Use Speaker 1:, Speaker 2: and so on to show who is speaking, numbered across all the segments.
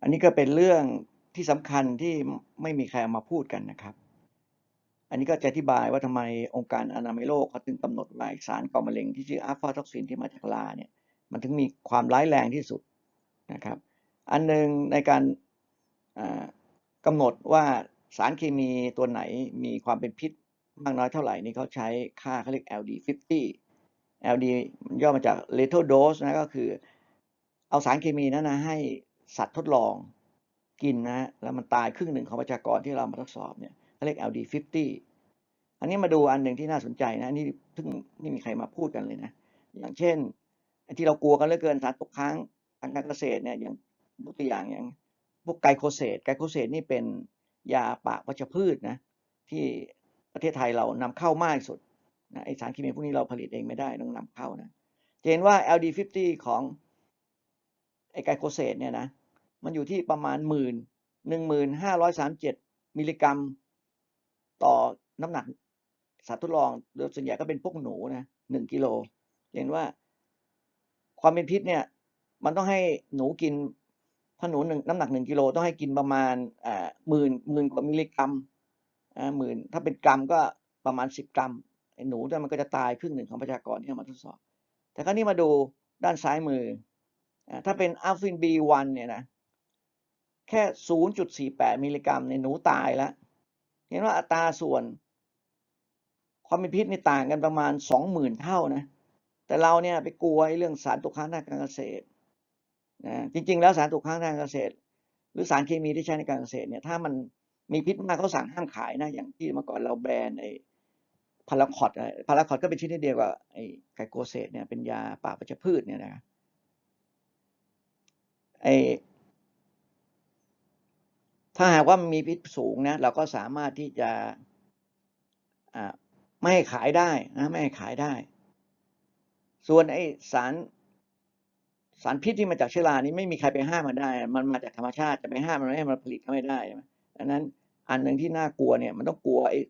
Speaker 1: อันนี้ก็เป็นเรื่องที่สำคัญที่ไม่มีใครเอามาพูดกันนะครับ อันนี้ก็จะอธิบายว่าทำไมองค์การอนามัยโลกเขาถึงกำหนดว่าสารก่อมะเร็งที่ชื่ออัลฟาท็อกซินที่มาจากลาเนี่ยมันถึงมีความร้ายแรงที่สุดนะครับ อันหนึ่งในการอ่ากำหนดว่าสารเคมีตัวไหนมีความเป็นพิษมากน้อยเท่าไหร่นี่เขาใช้ค่าเขาเรียก LD50 LD ย่อมาจาก lethal dose นะก็คือเอาสารเคมีนั้นนะให้ สัตว์ทดลองกินนะแล้วมันตายครึ่งหนึ่งของประชากรที่เรามาทดสอบเนี่ยเขาเรียก LD50 อันนี้มาดูอันหนึ่งที่น่าสนใจนะนี่เพิ่งไม่มีใครมาพูดกันเลยนะ อย่างเช่นไอ้ที่เรากลัวกันเหลือเกินสารตกค้างทางการเกษตรเนี่ยอย่างยกตัวอย่างอย่างพวกไกลโคเซตไกลโคเซตนี่เป็นยาปราบวัชพืชนะที่ประเทศไทยเรานำเข้ามากที่สุดนะไอสารเคมีพวกนี้เราผลิตเองไม่ได้ต้องนำเข้านะจะเห็นว่า LD50 ของไอไกลโคเซตเนี่ยนะ มันอยู่ที่ประมาณหมื่นหนึ่งหมื่นห้าร้อยสามเจ็ดมิลลิกรัม ต่อน้ำหนักสัตว์ทดลองโดยส่วนใหญ่ก็เป็นพวกหนูนะหนึ่งกิโลเห็นว่าความเป็นพิษเนี่ย มันต้องให้หนูกินถ้าหนูหนึ่งน้ำหนักหนึ่งกิโลต้องให้กินประมาณอ่าหมื่นหมื่นกว่ามิลลิกรัมอ่าหมื่นถ้าเป็นกรัมก็ประมาณสิบกรัมหนูเนี่ยมันก็จะตายครึ่งหนึ่งของประชากรที่เอามาทดสอบ แต่คราวนี้มาดูด้านซ้ายมืออถ้าเป็นอัลฟิน B1 เนี่ยนะ แค่ 0.48 มิลลิกรัมในหนูตายแล้ว เห็นว่าอัตราส่วน ความเป็นพิษนี่ต่างกันประมาณ 20,000 เท่านะ แต่เราเนี่ยไปกลัวเรื่องสารตกค้างทางการเกษตรนะจริง ๆ แล้วสารตกค้างทางการเกษตร หรือสารเคมีที่ใช้ในการเกษตรเนี่ยถ้ามันมีพิษมากเขาสั่งห้ามขายนะ อย่างที่เมื่อก่อนเราแบนไอ้พาราคอตพาราคอตก็เป็นชนิดเดียวกับไอ้ไกโคเซตเนี่ยเป็นยาปราบวัชพืชเนี่ยนะไอ้ ถ้าหากว่ามันมีพิษสูงนะเราก็สามารถที่จะไม่ให้ขายได้นะไม่ให้ขายได้ ส่วนไอสารสารพิษที่มาจากเชื้อรานี้ไม่มีใครไปห้ามมันได้ มันมาจากธรรมชาติจะไปห้ามมันไม่ให้มันผลิตก็ไม่ได้ใช่ดังนั้นอันหนึ่งที่น่ากลัวเนี่ย มันต้องกลัวไอ้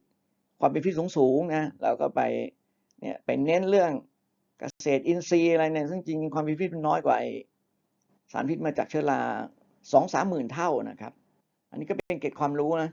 Speaker 1: ความเป็นพิษสูงๆนะเราก็ไปเนี่ยไปเน้นเรื่องเกษตรอินทรีย์อะไรเนี่ยซึ่งจริงๆความเป็นพิษมันน้อยกว่าไอ้สารพิษมาจากเชื้อราสองสามหมื่นเท่านะครับ อันนี้ก็เป็นเกร็ดความรู้นะ